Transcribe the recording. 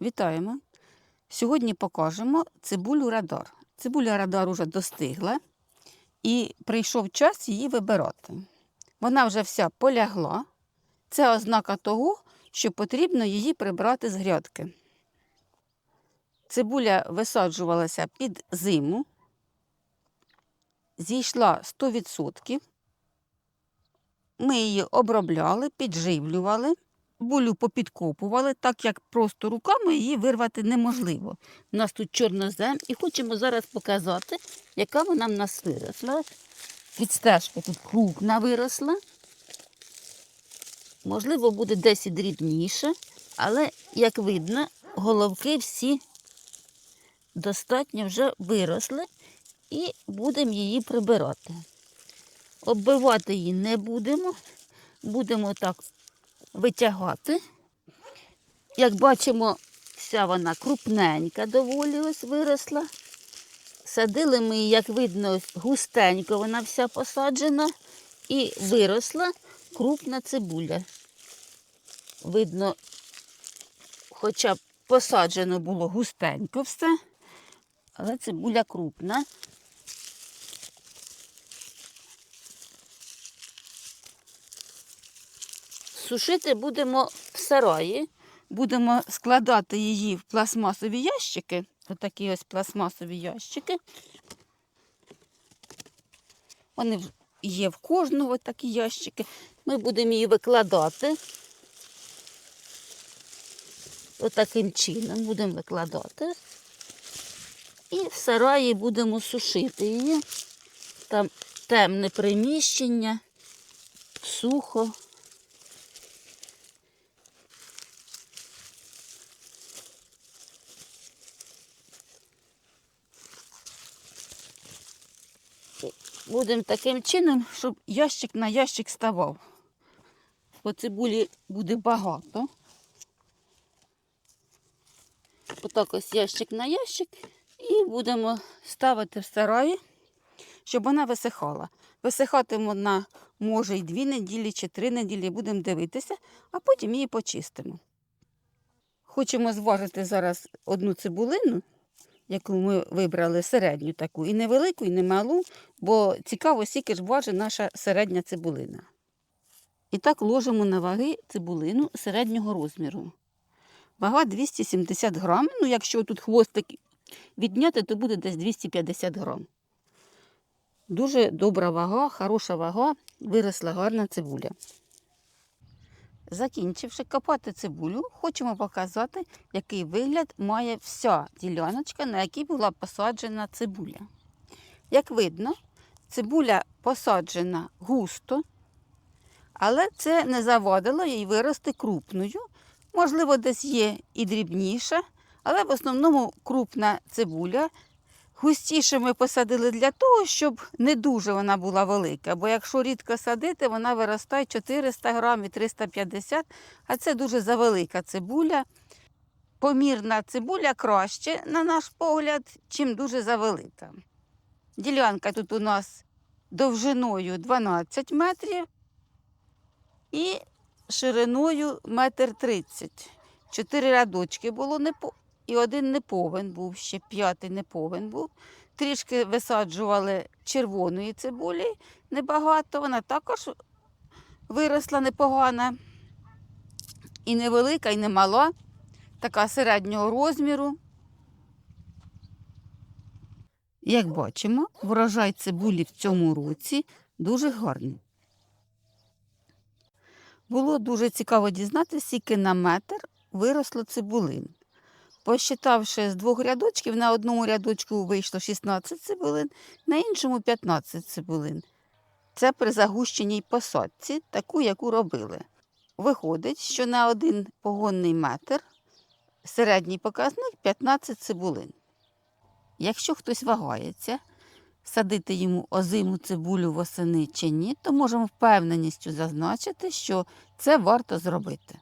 Вітаємо! Сьогодні покажемо цибулю радар. Цибуля радар уже достигла і прийшов час її вибирати. Вона вже вся полягла. Це ознака того, що потрібно її прибрати з грядки. Цибуля висаджувалася під зиму, зійшла 100%. Ми її обробляли, підживлювали булю попідкопували, так як просто руками її вирвати неможливо. У нас тут чорнозем і хочемо зараз показати, яка вона в нас виросла. Підстежка тут крупна виросла. Можливо, буде десь і дрібніше, але, як видно, головки всі достатньо вже виросли і будемо її прибирати. Оббивати її не будемо, будемо так витягати. Як бачимо, вся вона крупненька доволі ось виросла. Садили ми її, як видно, густенько вона вся посаджена і виросла крупна цибуля. Видно, хоча б посаджено було густенько все, але цибуля крупна. Сушити будемо в сараї, будемо складати її в пластмасові ящики. Отакі ось пластмасові ящики. Вони є в кожного такі ящики. Ми будемо її викладати. Отаким чином будемо викладати. І в сараї будемо сушити її. Там темне приміщення, сухо. Будемо таким чином, щоб ящик на ящик ставав. По цибулі буде багато. Отак ось ящик на ящик. І будемо ставити в сараї, щоб вона висихала. Висихатиме вона може і дві неділі, чи три неділі, будемо дивитися, а потім її почистимо. Хочемо зважити зараз одну цибулину, яку ми вибрали середню таку, і невелику, і не малу, бо цікаво, скільки ж важить наша середня цибулина. І так ложимо на ваги цибулину середнього розміру. Вага 270 грам. Ну, якщо тут хвостик відняти, то буде десь 250 грам. Дуже добра вага, хороша вага, виросла гарна цибуля. Закінчивши копати цибулю, хочемо показати, який вигляд має вся діляночка, на якій була посаджена цибуля. Як видно, цибуля посаджена густо, але це не завадило їй вирости крупною. Можливо, десь є і дрібніша, але в основному крупна цибуля. Густіше ми посадили для того, щоб не дуже вона була велика. Бо якщо рідко садити, вона виростає 400 грам і 350, а це дуже завелика цибуля. Помірна цибуля краще, на наш погляд, чим дуже завелика. Ділянка тут у нас довжиною 12 метрів і шириною метр тридцять. Чотири рядочки було. І один не повен був, ще п'ятий не повен був. Трішки висаджували червоної цибулі, небагато, вона також виросла непогана. І невелика, і не мала, така середнього розміру. Як бачимо, врожай цибулі в цьому році дуже гарний. Було дуже цікаво дізнатися, скільки на метр виросло цибулин. Посчитавши з двох рядочків, на одному рядочку вийшло 16 цибулин, на іншому 15 цибулин. Це при загущеній посадці, таку, яку робили. Виходить, що на один погонний метр середній показник 15 цибулин. Якщо хтось вагається, садити йому озиму цибулю восени чи ні, то можемо впевненістю зазначити, що це варто зробити.